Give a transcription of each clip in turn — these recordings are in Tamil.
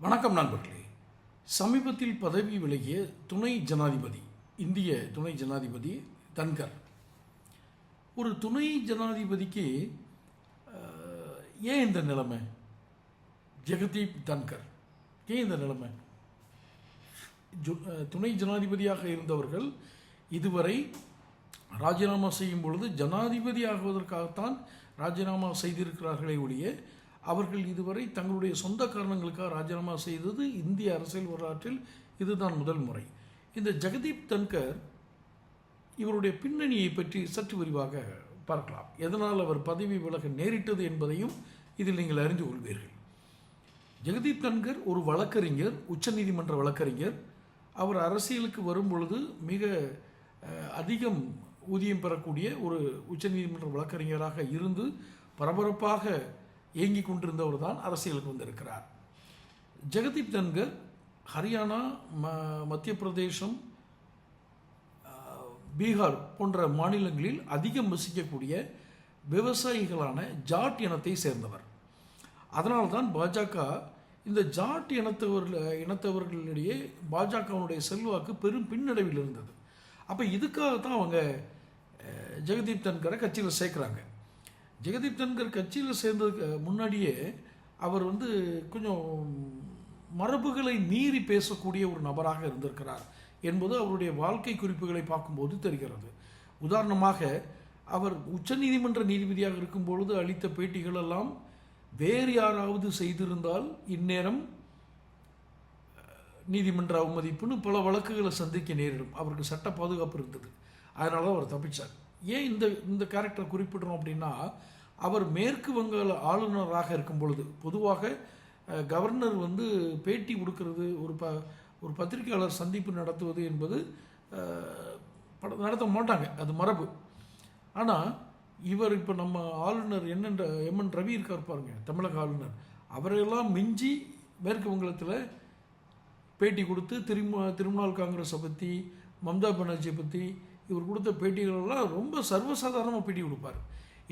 வணக்கம் நண்பர்களே. சமீபத்தில் பதவி விலகிய துணை ஜனாதிபதி இந்திய துணை ஜனாதிபதி தன்கர். ஒரு துணை ஜனாதிபதிக்கு ஏன் இந்த நிலைமை? ஜெகதீப் தன்கர் ஏன் இந்த நிலைமை? ஜு- துணை ஜனாதிபதியாக இருந்தவர்கள் இதுவரை ராஜினாமா செய்யும் பொழுது ஜனாதிபதி ஆகுவதற்காகத்தான் ராஜினாமா செய்திருக்கிறார்களே ஒழிய அவர்கள் இதுவரை தங்களுடைய சொந்த காரணங்களுக்காக ராஜினாமா செய்தது இந்திய அரசியல் வரலாற்றில் இதுதான் முதல் முறை. இந்த ஜெகதீப் தன்கர் இவருடைய பின்னணியை பற்றி சற்று விரிவாக பார்க்கலாம். எதனால் அவர் பதவி விலக நேரிட்டது என்பதையும் இதில் நீங்கள் அறிந்து கொள்வீர்கள். ஜெகதீப் தன்கர் ஒரு வழக்கறிஞர் உச்சநீதிமன்ற வழக்கறிஞர். அவர் அரசியலுக்கு வரும் பொழுது மிக அதிகம் ஊதியம் பெறக்கூடிய ஒரு உச்சநீதிமன்ற வழக்கறிஞராக இருந்து பரபரப்பாக இயங்கிக் கொண்டிருந்தவர் தான் அரசியலுக்கு வந்திருக்கிறார். ஜெகதீப் தன்கர் ஹரியானா ம மத்திய பிரதேசம் பீகார் போன்ற மாநிலங்களில் அதிகம் வசிக்கக்கூடிய விவசாயிகளான ஜாட் இனத்தை சேர்ந்தவர். அதனால்தான் பாஜக இந்த ஜாட் இனத்தவர்கள் இனத்தவர்களிடையே பாஜகவினுடைய செல்வாக்கு பெரும் பின்னடைவில் இருந்தது. அப்போ இதுக்காக தான் அவங்க ஜெகதீப் தன்கரை கட்சியில் சேர்க்குறாங்க. ஜெகதீப் தன்கர் கட்சியில் சேர்ந்ததுக்கு முன்னாடியே அவர் வந்து கொஞ்சம் மரபுகளை மீறி பேசக்கூடிய ஒரு நபராக இருந்திருக்கிறார் என்பது அவருடைய வாழ்க்கை குறிப்புகளை பார்க்கும்போது தெரிகிறது. உதாரணமாக அவர் உச்சநீதிமன்ற நீதிபதியாக இருக்கும் பொழுது அளித்த பேட்டிகள் எல்லாம் வேறு யாராவது செய்திருந்தால் இந்நேரம் நீதிமன்ற அவமதிப்புன்னு பல வழக்குகளை சந்திக்க நேரிடும். அவருக்கு சட்ட பாதுகாப்பு இருந்தது. அதனால தான் அவர் தப்பிச்சார். ஏன் இந்த இந்த கேரக்டரை குறிப்பிடுறோம் அப்படின்னா அவர் மேற்கு வங்காள ஆளுநராக இருக்கும் பொழுது பொதுவாக கவர்னர் வந்து பேட்டி கொடுக்கறது ஒரு ப ஒரு பத்திரிகையாளர் சந்திப்பு நடத்துவது என்பது பட- நடத்த மாட்டாங்க. அது மரபு. ஆனால் இவர் இப்போ நம்ம ஆளுநர் என்னென்ற எம்என் ரவி இருக்கார் பாருங்க தமிழக ஆளுநர். அவரையெல்லாம் மிஞ்சி மேற்கு வங்கத்தில் பேட்டி கொடுத்து திரிமு திருமணால் காங்கிரஸை பற்றி மம்தா பானர்ஜியை பற்றி இவர் கொடுத்த பேட்டிகளெல்லாம் ரொம்ப சர்வசாதாரணமாக பேட்டி கொடுப்பார்.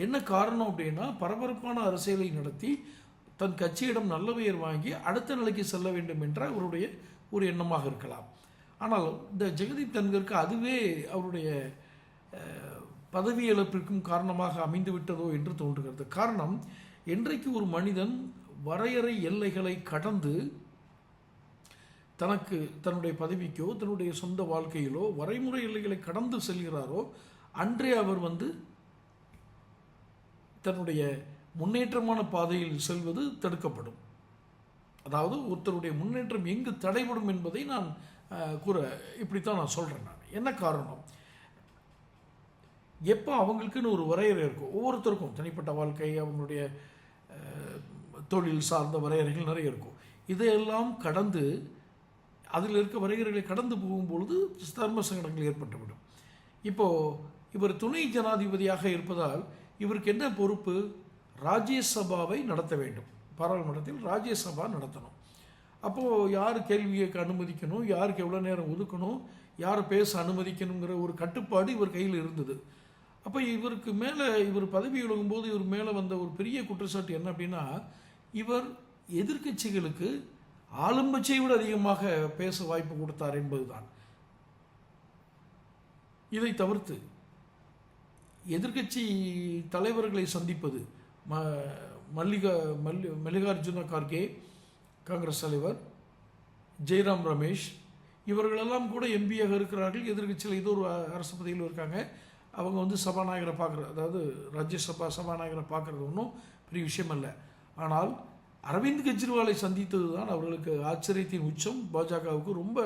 என்ன காரணம் அப்படின்னா பரபரப்பான அரசியலை நடத்தி தன் கட்சியிடம் நல்ல பெயர் வாங்கி அடுத்த நிலைக்கு செல்ல வேண்டும் என்ற அவருடைய ஒரு எண்ணமாக இருக்கலாம். ஆனால் இந்த ஜெகதீப் தன்கருக்கு அதுவே அவருடைய பதவி இழப்பிற்கும் காரணமாக அமைந்து விட்டதோ என்று தோன்றுகிறது. காரணம் என்றைக்கு ஒரு மனிதன் வரையறை எல்லைகளை கடந்து தனக்கு தன்னுடைய பதவிக்கோ தன்னுடைய சொந்த வாழ்க்கையிலோ வரைமுறை எல்லைகளை கடந்து செல்கிறாரோ அன்றே அவர் வந்து தன்னுடைய முன்னேற்றமான பாதையில் செல்வது தடுக்கப்படும். அதாவது ஒருத்தருடைய முன்னேற்றம் எங்கு தடைபடும் என்பதை நான் கூற இப்படித்தான் நான் சொல்கிறேன் நான். என்ன காரணம்? எப்போ அவங்களுக்குன்னு ஒரு வரையறை இருக்கும். ஒவ்வொருத்தருக்கும் தனிப்பட்ட வாழ்க்கை அவங்களுடைய தொழில் சார்ந்த வரையறைகள் நிறைய இருக்கும். இதையெல்லாம் கடந்து அதில் இருக்க வரையறைகளை கடந்து போகும்பொழுது தர்ம சங்கடங்கள் ஏற்பட்டுவிடும். இப்போது இவர் துணை ஜனாதிபதியாக இருப்பதால் இவருக்கு என்ன பொறுப்பு? ராஜ்யசபாவை நடத்த வேண்டும். பாராளுமன்றத்தில் ராஜ்யசபா நடத்தணும். அப்போது யார் கேள்வி கேட்க அனுமதிக்கணும்? யாருக்கு எவ்வளோ நேரம் ஒதுக்கணும்? யார் பேச அனுமதிக்கணுங்கிற ஒரு கட்டுப்பாடு இவர் கையில் இருந்தது. அப்போ இவருக்கு மேலே இவர் பதவி விலகும்போது இவர் மேலே வந்த ஒரு பெரிய குற்றச்சாட்டு என்ன அப்படின்னா இவர் எதிர்க்கட்சிகளுக்கு ஆளுங்கட்சியை விட அதிகமாக பேச வாய்ப்பு கொடுத்தார் என்பதுதான். இதை தவிர்த்து எதிர்க்கட்சி தலைவர்களை சந்திப்பது ம மல்லிகா மல்லி மல்லிகார்ஜுன கார்கே காங்கிரஸ் தலைவர் ஜெய்ராம் ரமேஷ் இவர்களெல்லாம் கூட எம்பியாக இருக்கிறார்கள். எதிர்க்கட்சியில் ஏதோ ஒரு அரசு பதவியில் இருக்காங்க. அவங்க வந்து சபாநாயகரை பார்க்குற அதாவது ராஜ்யசபா சபாநாயகரை பார்க்குறது ஒன்றும் பெரிய விஷயம் அல்ல. ஆனால் அரவிந்த் கெஜ்ரிவாலை சந்தித்தது தான் அவர்களுக்கு ஆச்சரியத்தின் உச்சம். பாஜகவுக்கு ரொம்ப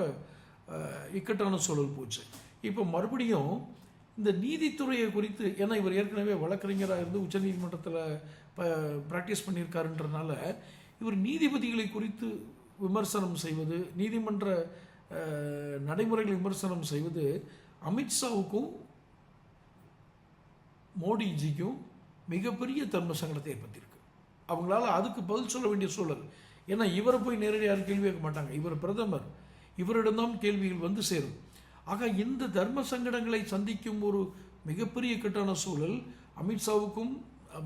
இக்கட்டான சூழல் போச்சு. இப்போ மறுபடியும் இந்த நீதித்துறையை குறித்து ஏன்னா இவர் ஏற்கனவே வழக்கறிஞராக இருந்து உச்சநீதிமன்றத்தில் ப ப்ராக்டிஸ் பண்ணியிருக்காருன்றனால இவர் நீதிபதிகளை குறித்து விமர்சனம் செய்வது நீதிமன்ற நடைமுறைகளை விமர்சனம் செய்வது அமித்ஷாவுக்கும் மோடிஜிக்கும் மிகப்பெரிய தர்ம சங்கடத்தை ஏற்படுத்தியிருக்கு. அவங்களால அதுக்கு பதில் சொல்ல வேண்டிய சூழல். ஏன்னா இவரை போய் நேரடியாக கேள்வி கேட்க மாட்டாங்க. இவர் பிரதமர். இவரிடம்தான் கேள்விகள் வந்து சேரும். ஆக இந்த தர்ம சங்கடங்களை சந்திக்கும் ஒரு மிகப்பெரிய கட்டான சூழல் அமித்ஷாவுக்கும்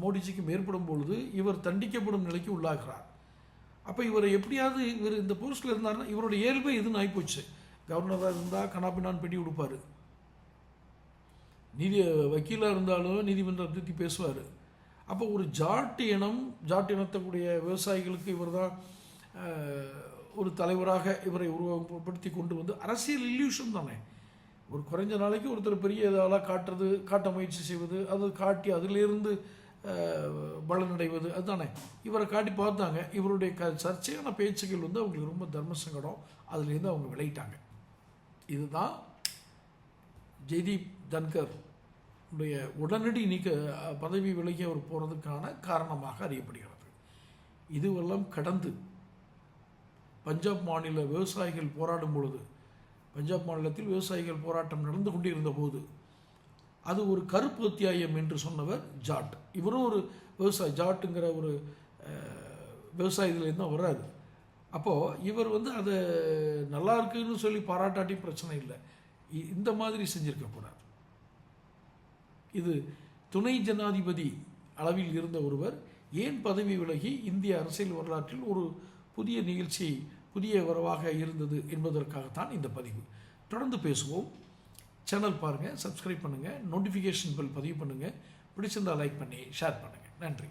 மோடிஜிக்கும் ஏற்படும் பொழுது இவர் தண்டிக்கப்படும் நிலைக்கு உள்ளாகிறார். அப்போ இவரை எப்படியாவது இவர் இந்த போஸ்ட்டில் இருந்தார்னா இவருடைய இயல்பே இதுன்னு ஆகிப்போச்சு கவர்னராக இருந்தால் கனாபினான் பெட்டி கொடுப்பாரு. நீதி வக்கீலாக இருந்தாலும் நீதிமன்றத்தை பற்றி பேசுவார். அப்போ ஒரு ஜாட்டு இனம் ஜாட்டு இனத்தக்கூடிய விவசாயிகளுக்கு இவர் தான் ஒரு தலைவராக இவரை உருவப்படுத்தி கொண்டு வந்து அரசியல் இல்யூஷன் தானே. ஒரு குறைஞ்ச நாளைக்கு ஒருத்தர் பெரிய இதெல்லாம் காட்டுறது காட்ட முயற்சி செய்வது அது காட்டி அதிலிருந்து பலனடைவது அதுதானே. இவரை காட்டி பார்த்தாங்க இவருடைய க சர்ச்சையான பேச்சுகள் வந்து அவங்களுக்கு ரொம்ப தர்ம சங்கடம் அதுலேருந்து அவங்க விளையிட்டாங்க. இதுதான் ஜெய்தீப் தன்கர். உடைய உடனடி நீக்க பதவி விலகி அவர் போகிறதுக்கான காரணமாக அறியப்படுகிறது. இதுவெல்லாம் கடந்து பஞ்சாப் மாநில விவசாயிகள் போராடும் பொழுது பஞ்சாப் மாநிலத்தில் விவசாயிகள் போராட்டம் நடந்து கொண்டிருந்த போது அது ஒரு கருப்பு அத்தியாயம் என்று சொன்னவர் ஜாட். இவரும் ஒரு விவசாயி ஜாட்டுங்கிற ஒரு விவசாயத்துலேருந்து தான் வர்றாரு. அப்போது இவர் வந்து அதை நல்லா இருக்குன்னு சொல்லி பாராட்டாட்டி பிரச்சனை இல்லை. இ- இந்த மாதிரி செஞ்சிருக்க இது துணை ஜனாதிபதி அளவில் இருந்த ஒருவர். ஏன் பதவி விலகி இந்திய அரசியல் வரலாற்றில் ஒரு புதிய நிகழ்ச்சி புதிய வரவாக இருந்தது என்பதற்காகத்தான் இந்த பதிவு. தொடர்ந்து பேசுவோம். சேனல் பாருங்கள் சப்ஸ்கிரைப் பண்ணுங்கள் நோட்டிஃபிகேஷன் பெல் பதிவு பண்ணுங்கள் பிடிச்சிருந்தா லைக் பண்ணி ஷேர் பண்ணுங்கள் நன்றி.